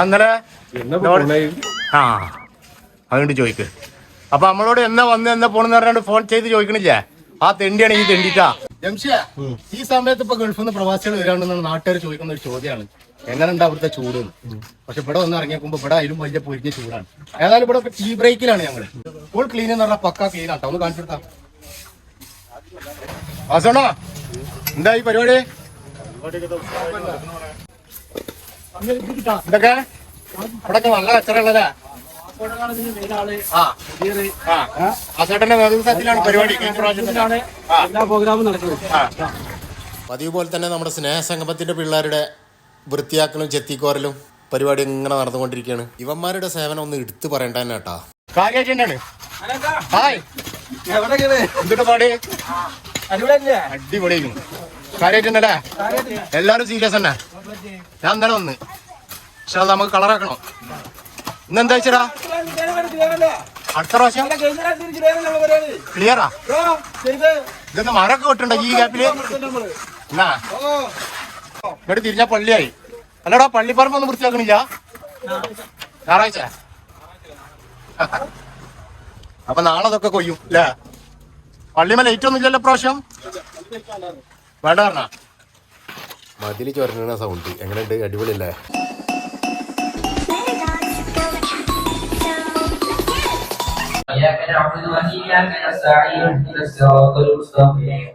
അങ്ങനെ ആ അതുകൊണ്ട് ചോദിക്ക്. അപ്പൊ നമ്മളോട് എന്നാ വന്ന് എന്നാ പോണെന്ന് പറഞ്ഞാണ്ട് ഫോൺ ചെയ്ത് ചോദിക്കണില്ല? ആ തെണ്ടിയാണ് ഈ തെണ്ടിട്ടാ. ഈ സമയത്ത് ഇപ്പൊ ഗൾഫിൽ നിന്ന് പ്രവാസികൾ വരാണ്ടെന്നാണ് നാട്ടുകാർ ചോദിക്കുന്ന ഒരു ചോദ്യമാണ് എങ്ങനെയുണ്ട് അവിടുത്തെ ചൂട്? പക്ഷെ ഇവിടെ വന്ന് ഇറങ്ങിയപ്പോ ഇവിടെ അതിലും വലിയ പൊരിഞ്ഞ ചൂടാണ്. ഏതായാലും ഇവിടെ ടീ ബ്രേക്കിലാണ് ഞങ്ങൾ. ഫുൾ ക്ലീൻ എന്ന് പറഞ്ഞാൽ പക്ക ക്ലീൻ ആട്ടോ. ഒന്ന് കാണിച്ചു കൊടുത്താ. വാസണോ? എന്താ ഈ പരിപാടി? എന്തൊക്കെ? ഇവിടെ നല്ല കച്ചറുള്ളതാ ആസേട്ടന്റെ നേതൃത്വത്തിലാണ് പരിപാടി. എല്ലാ പ്രോഗ്രാമും നടക്കുന്നത്. പതിവ് പോലെ തന്നെ നമ്മുടെ സ്നേഹസംഗമത്തിന്റെ പിള്ളേരുടെ വൃത്തിയാക്കലും ചെത്തിക്കോരലും പരിപാടി ഇങ്ങനെ നടന്നുകൊണ്ടിരിക്കുകയാണ്. ഇവന്മാരുടെ സേവനം ഒന്ന് എടുത്തു പറയണ്ട തന്നെ കേട്ടാ. ഹായ്. എന്തിട്ട് പാടി? അടിപൊളിയായിരുന്നു കാര്യമായിട്ടുണ്ടല്ലേ എല്ലാരും സീരിയസ് തന്നെ ഞാൻ തന്നെ വന്ന്. പക്ഷെ അത് നമുക്ക് കളറാക്കണം ഇന്ന് എന്താ വെച്ചടാ? അടുത്ത പ്രാവശ്യം? ക്ലിയറാ ഇതെന്താ മരമൊക്കെ കിട്ടണ്ട ഈ ഗ്യാപ്പിൽ എന്നാ? ഇവിടെ തിരിഞ്ഞ പള്ളിയായി. അല്ലടാ പള്ളിപ്പറമ്പ് ഒന്നും വൃത്തിയാക്കണില്ല. ഞായറാഴ്ച. അപ്പൊ നാളെ അതൊക്കെ കൊയ്യും അല്ലേ? പള്ളിമ ലൈറ്റ് ഒന്നും ഇല്ലല്ലോ പ്രാവശ്യം വേണ്ട പറഞ്ഞ മതില് ചൊരങ്ങണ സൗണ്ട് എങ്ങനെയുണ്ട് അടിപൊളിയല്ലേ إياك نعبد وإياك نستعين اهدنا الصراط المستقيم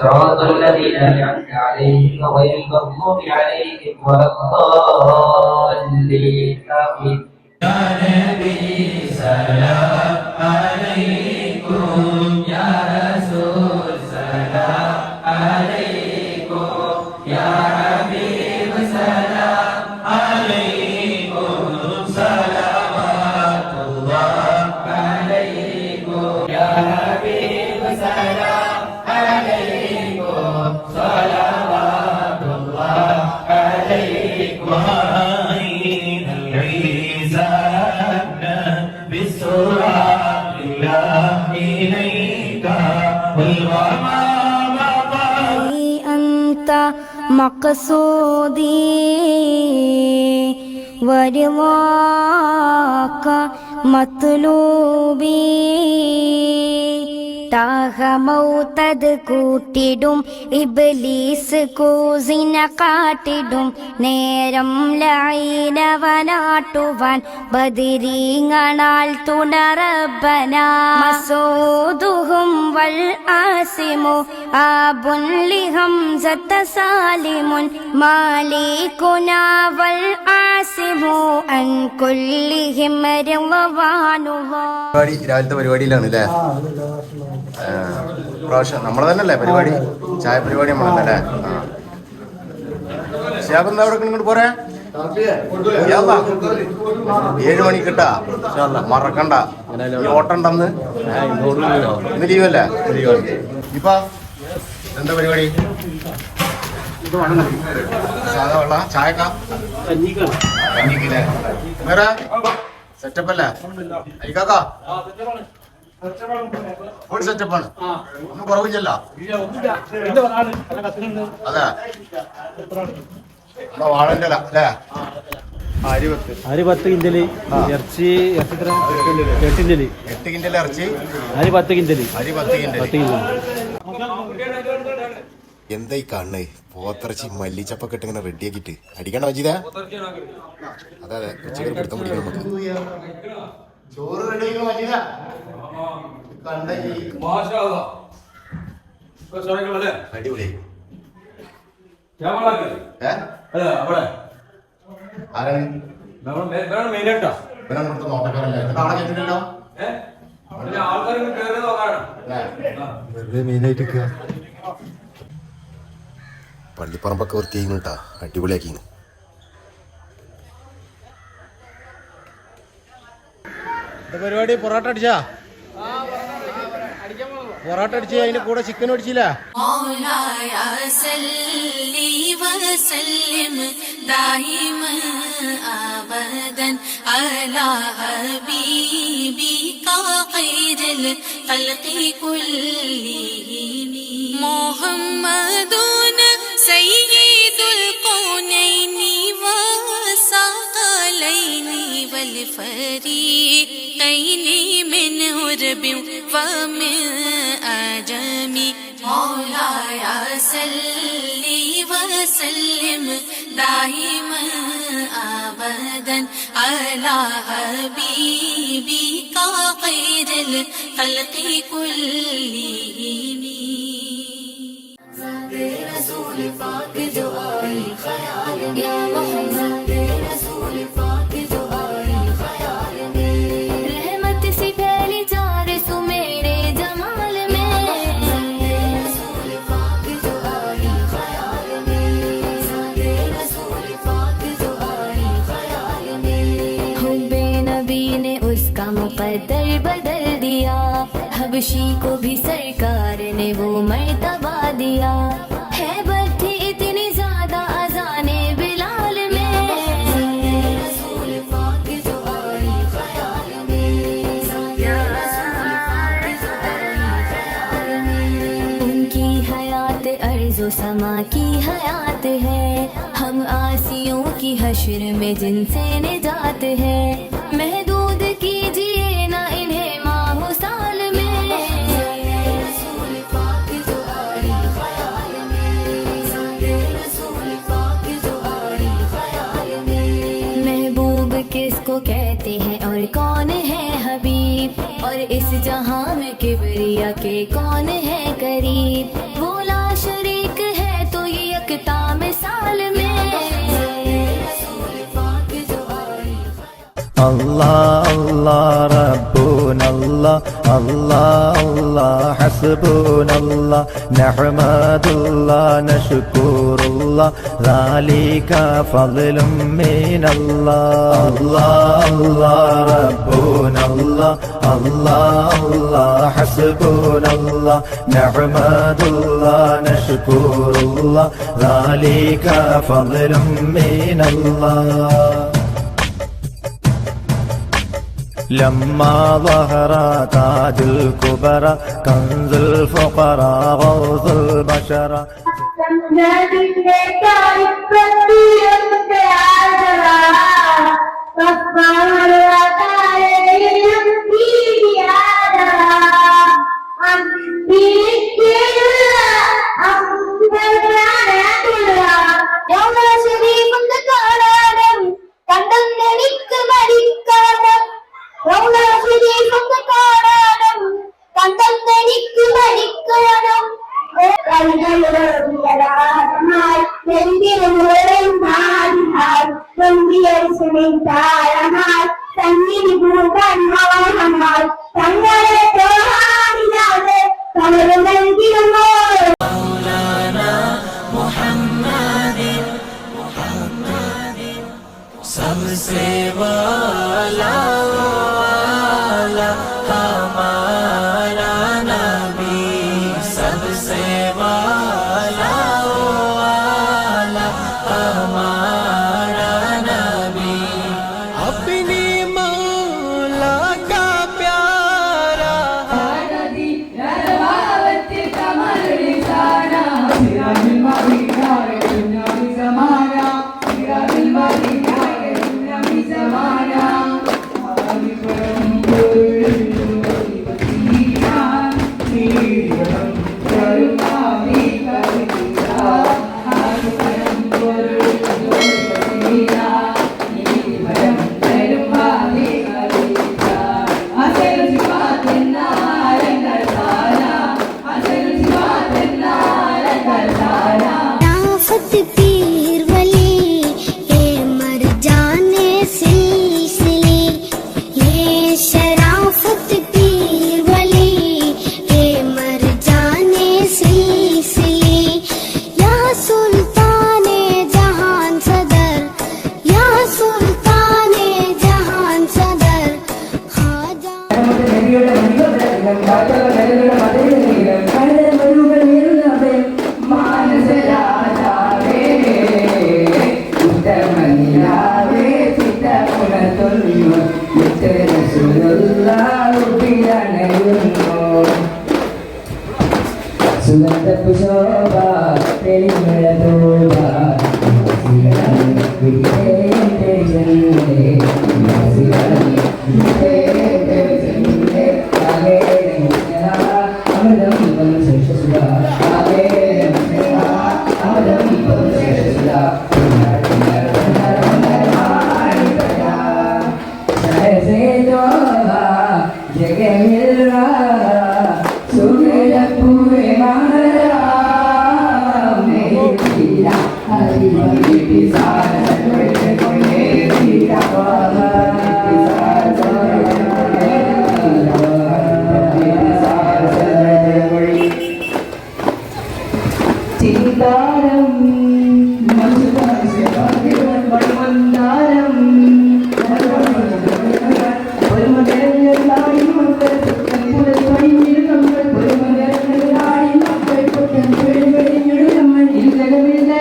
صراط الذين أنعمت عليهم غير المغضوب عليهم ولا الضالين آمين أنت മക്കസൂദീ വരുവാക്ക മത്തുലൂബീ താഹമൗ തത് കൂട്ടിടും ഇബ്ലീസ് കൂസിന കാട്ടിടും. നേരം ലൈല ബദിരീങ്ങണാൽ ബദിരീങ്ങളാൽ വൽ ആസിമു ആബുൻ ലിഹം സത്ത സാലിമുൻ മാലിക്കുന വൽ ആസിമു അൻ കുല്ലിഹിം പരിപാടി രാവിലത്തെ പരിപാടിയിലാണ് അല്ലേ പ്രാവശ്യം നമ്മൾ തന്നെ അല്ലേ പരിപാടി? ചായ പരിപാടി നമ്മൾ തന്നെ ശാപം എന്താ ഇങ്ങോട്ട് പോരേ? ഏഴ് മണി കിട്ടാ. മറക്കണ്ട. ഓട്ടണ്ടെന്ന് ഇന്ന് ലീവല്ലേ ഇപ്പൊ എന്താ പരിപാടി? സാധാ വെള്ള ചായക്ക? വേറെ? സെറ്റപ്പ് അല്ലേ? അരിക്കാക്കാ ഫുൾ സെറ്റപ്പാണ് ഒന്നും കുറവില്ലല്ലോ. അതെ. നമ്മളെ വാഴന്റെ ഇല, അല്ലേ? അരിവത്ത് അരി പത്ത് കിൻഡൽ. ഇറച്ചി ഇറച്ചി എത്ര? എട്ട് കിൻഡൽ. എട്ട് കിൻഡൽ ഇറച്ചി. അരി പത്ത് കിൻഡൽ. അരി പത്ത് കിൻഡൽ പത്ത് കിൻഡൽ. എന്താ ഈ കാണണേ? പോത്തിറച്ചി മല്ലിച്ചപ്പ ഇട്ട് ഇങ്ങനെ റെഡിയാക്കിട്ട് അടിക്കണോ അജിത അതെ അതെ. ഉച്ചയ്ക്ക് പിടുത്തം പിടിക്കണം നമുക്ക്. ചോറ് റെഡി മജീദ അടിപൊളി. ആരാണ്? ഇവനാണ് ഇവിടുത്തെ നോട്ടക്കാരല്ലേ? എന്നിട്ട് ആളെ കേട്ടില്ലല്ലോ അല്ലേ? പള്ളിപ്പറമ്പൊക്കെ വൃത്തിയായി കേട്ടാ അടിപൊളിയാക്കി പരിപാടി പൊറോട്ട അടിച്ചാ പൊറോട്ട അടിച്ച് അതിന്റെ കൂടെ ചിക്കൻ അടിച്ചില്ല مولاي صلي والفريقين من عرب ومن أعجم مولاي صلي وسلم دائما أبدا على حبيبك خير الخلق كلهم. رسول پاک جو آئے خیال محمد मुकद्दर बदल दिया। हबशी को भी सरकार ने वो मर्तबा दिया। है थी इतनी ज़्यादा अजाने बिलाल में। उनकी हयात अर्जो समा की हयात है। हम आसियों की हश्र में जिनसे निजात है। महदूद इस जहाँ में किबरिया के कौन है करीब बोला शरीक है तो ये यकता साल में। अल्लाह अल्लाह الله الله الله حسبنا الله نحمد الله نشكر الله ذلك فضل من الله الله الله ربنا الله الله الله حسبنا الله نحمد الله نشكر الله ذلك فضل من الله لما ظهر تاج الكبرى كنز الفقراء غوث البشرى Yeah. സുഗന്ധപ്പു ശോഭ തെളിമഴ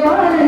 Bye.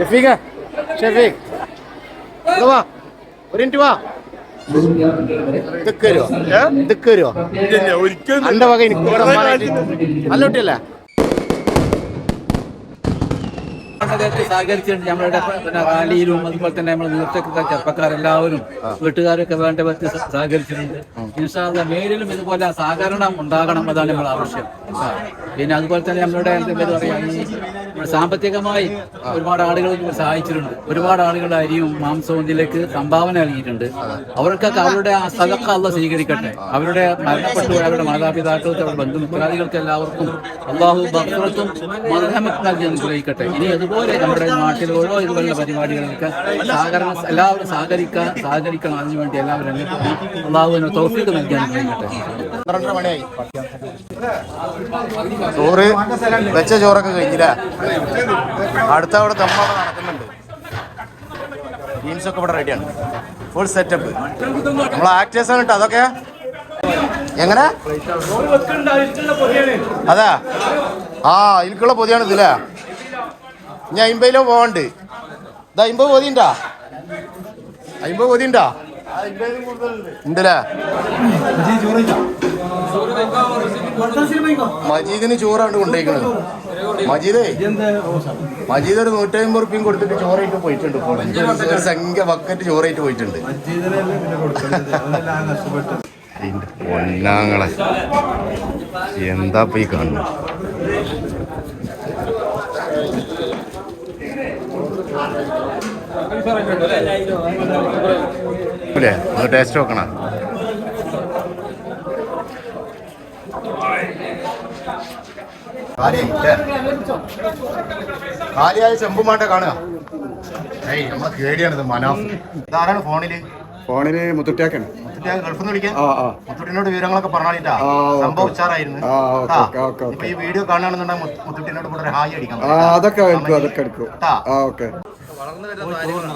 ഷെഫീഖ് ഷെഫീഖ്. വാ ഒരു മിനിറ്റ് വാ. ഇതൊക്കെ വരുമോ ഇതൊക്കെ വരുമോ എന്റെ വക എനിക്ക് ഇവിടെ സമ്മാനമായിട്ട്. നല്ല കുട്ടിയല്ലേ? വളരെ സഹകരിച്ചിട്ടുണ്ട് നമ്മളുടെ പിന്നെ റാലിയിലും അതുപോലെ തന്നെ നമ്മുടെ ചെറുപ്പക്കാർ ചെറുപ്പക്കാരെല്ലാവരും വീട്ടുകാരൊക്കെ വേണ്ട വ്യക്തി സഹകരിച്ചിട്ടുണ്ട്. ഇൻഷാല്ല മേലിലും ഇതുപോലെ സഹകരണം ഉണ്ടാകണം അതാണ് നമ്മൾ ആവശ്യം. പിന്നെ അതുപോലെ തന്നെ നമ്മളുടെ എന്താ പേര് പറയാ ഈ സാമ്പത്തികമായി ഒരുപാട് ആളുകൾ സഹായിച്ചിട്ടുണ്ട്. ഒരുപാട് ആളുകൾ അരിയും മാംസവും ഇതിലേക്ക് സംഭാവന നൽകിയിട്ടുണ്ട്. അവർക്കൊക്കെ അവരുടെ ആ സദക്ക അല്ല സ്വീകരിക്കട്ടെ. അവരുടെ മരണപ്പെട്ടു അവരുടെ മാതാപിതാക്കൾക്ക് അവരുടെ ബന്ധുമിത്രാദികൾക്ക് എല്ലാവർക്കും അള്ളാഹു ഭക്തർക്കും മർഹമത്ത് നൽകി അനുഗ്രഹിക്കട്ടെ. ഇനി അതുപോലെ നമ്മുടെ നാട്ടിൽ ഓരോ ഇതുപോലുള്ള പരിപാടികൾക്ക് സഹകരണം എല്ലാവരും സഹകരിക്കാൻ സഹകരിക്കണം അതിനുവേണ്ടി എല്ലാവരും രംഗത്ത് അള്ളാഹുവിന് തോഫിക്ക് നൽകി അനുഗ്രഹിക്കട്ടെ. മണിയായി. ചോറ് വെച്ച ചോറൊക്കെ കഴിഞ്ഞില്ല? അടുത്ത അവിടെ തമ്മാട നടക്കുന്നുണ്ട്. ടീംസൊക്കെ ഇവിടെ റെഡിയാണ് ഫുൾ സെറ്റപ്പ് നമ്മൾ ആക്ടേഴ്സ് ആണ് കേട്ടോ അതൊക്കെ? എങ്ങനെ? അതാ. ആ എനിക്കുള്ള പൊതിയാണ് ഇതില്ലേ ഞാൻ അയിമ്പയിലോ പോകണ്ട് ഇതാ അയിമ്പത് പൊതിയുണ്ടാ? അയിമ്പത് പൊതിയുണ്ടാ? ഉണ്ടല്ലേ? മജീദിന് ചോറാണ്ട് കൊണ്ടേക്കണത്. മജീദേ മജീദ് ഒരു നൂറ്റമ്പത് റുപ്യം കൊടുത്തിട്ട് ചോറായിട്ട് പോയിട്ടുണ്ട് ഇപ്പോൾ. ഒരു സംഖ്യ ബക്കറ്റ് ചോറായിട്ട് പോയിട്ടുണ്ട്. പൊന്നാങ്ങളെ. എന്താ പോയി കാണുന്നു ടേസ്റ്റ് നോക്കണം? കാലിയായ ചെമ്പുമാട്ട കാണുക. ഏയ് നമ്മളെ കേടിയാണിത് മനാഫ്. ഇതാരാണ് ഫോണിൽ? ഫോണിന് മുത്തുട്ടിയാക്കാണ്. മുത്തുട്ടിയെ ഗൾഫിൽ നിന്ന് വിളിക്കാൻ? മുത്തുട്ടിനോട് വിവരങ്ങളൊക്കെ പറഞ്ഞാലിട്ടാ സംഭവം ഉച്ചാറായിരുന്നു ഓക്കേ, ഓക്കേ, ഓക്കേ, ഇപ്പൊ ഈ വീഡിയോ കാണുകയാണെന്നുണ്ടെങ്കിൽ മുത്ത്- മുത്തുട്ടിനോട് കൂടെ ഒരു ഹായ് അടിക്കാം. അതൊക്കെ അതൊക്കെ എടുക്കും. ഓക്കെ.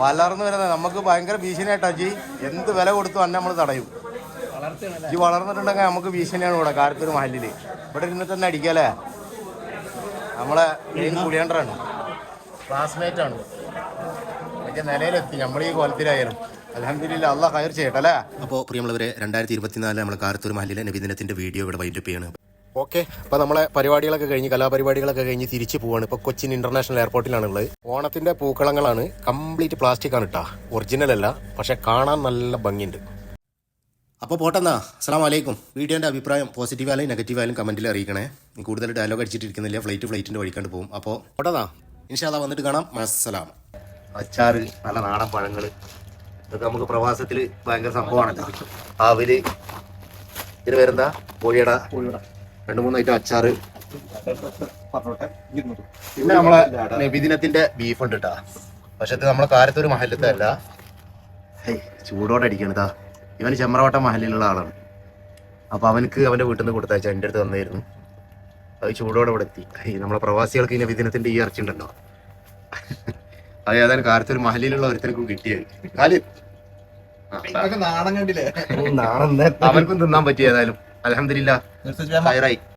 വളർന്നു വരുന്നത് നമുക്ക് ഭയങ്കര ഭീഷണിയായിട്ടാ ജി. എന്ത് വില കൊടുത്തു അന്നെ നമ്മൾ തടയും. ജി വളർന്നിട്ടുണ്ടെങ്കിൽ നമുക്ക് ഭീഷണിയാണ് ഇവിടെ കാരത്തൂർ മഹലിൽ. ഇവിടെ ഇരുന്ന് തന്നെ അടിക്കാല്ലേ? നമ്മളെ മെയിൻ കുളിയണ്ടറാണ് ക്ലാസ്മേറ്റ് ആണ്. വലിയ നിലയിലെത്തി. നമ്മൾ ഈ കൊലത്തിലായാലും. അലഹമില്ല അല്ല കയർ ചെയ്യട്ടെ അല്ലേ? അപ്പോൾ പ്രിയമുള്ളവരെ രണ്ടായിരത്തി ഇരുപത്തിനാല് നമ്മളെ കാരത്തൂർ മഹലിലെ നബിദിനത്തിന്റെ വീഡിയോ ഇവിടെ വൈൻഡപ്പ് ചെയ്യാണ്. ഓക്കെ. അപ്പോൾ നമ്മളെ പരിപാടികളൊക്കെ കഴിഞ്ഞ് കലാപരിപാടികളൊക്കെ കഴിഞ്ഞ് തിരിച്ചു പോവാണ്. ഇപ്പൊ കൊച്ചിൻ ഇന്റർനാഷണൽ എയർപോർട്ടിലാണ് ഉള്ളത്. ഓണത്തിന്റെ പൂക്കളങ്ങളാണ് കംപ്ലീറ്റ് പ്ലാസ്റ്റിക് ആണ് കേട്ടാ ഒറിജിനൽ അല്ല പക്ഷെ കാണാൻ നല്ല ഭംഗിയുണ്ട്. അപ്പോൾ പോട്ടെന്നാ. അസ്സാം വലൈക്കും വീഡിയോന്റെ അഭിപ്രായം പോസിറ്റീവ് ആയാലും നെഗറ്റീവ് ആയാലും കമന്റിൽ അറിയിക്കണേ. ഇനി കൂടുതൽ ഡയലോഗ് അടിച്ചിട്ടിരിക്കുന്നില്ല? ഫ്ലൈറ്റ് ഫ്ലൈറ്റിന്റെ വഴിക്കാണ്ട് പോകും. അപ്പോൾ പോട്ടെന്നാ. ഇൻഷാല്ല വന്നിട്ട് കാണാം. അസ്സലാം അച്ചാറ് നല്ല നാടൻ പഴങ്ങൾ ഇതൊക്കെ നമുക്ക് പ്രവാസത്തിൽ ഭയങ്കര സംഭവമാണല്ലോ. അവൽ ഇതിന് പേരെന്താ? കോഴിയട. രണ്ട് മൂന്ന് ഐറ്റം അച്ചാറ് പിന്നെ നമ്മളെ നബിദിനത്തിന്റെ ബീഫ് ഉണ്ട് കേട്ടാ പക്ഷെ ഇത് നമ്മളെ കാലത്തൊരു മഹലത്തല്ല ചൂടോടെ അടിക്കണം ഇതാ ചെമ്രവട്ട മഹലിലുള്ള ആളാണ്. അപ്പോൾ അവനക്ക് അവന്റെ വീട്ടിൽ നിന്ന് കൊടുത്തയച്ച എന്റെ അടുത്ത് വന്നായിരുന്നു അത് ചൂടോടെ ഇവിടെ എത്തി. നമ്മളെ പ്രവാസികൾക്ക് ഈ നബിദിനത്തിന്റെ ഈ ഇറച്ചി ഉണ്ടല്ലോ. അത് ഏതായാലും കാലത്തൊരു മഹലിലുള്ള ഒരുത്തനക്കും കിട്ടിയത് കാൽ. നാണം കണ്ടില്ലേ? അവൻക്കും തിന്നാൻ പറ്റി ഏതായാലും. അലഹമില്ല ഹൈറായി.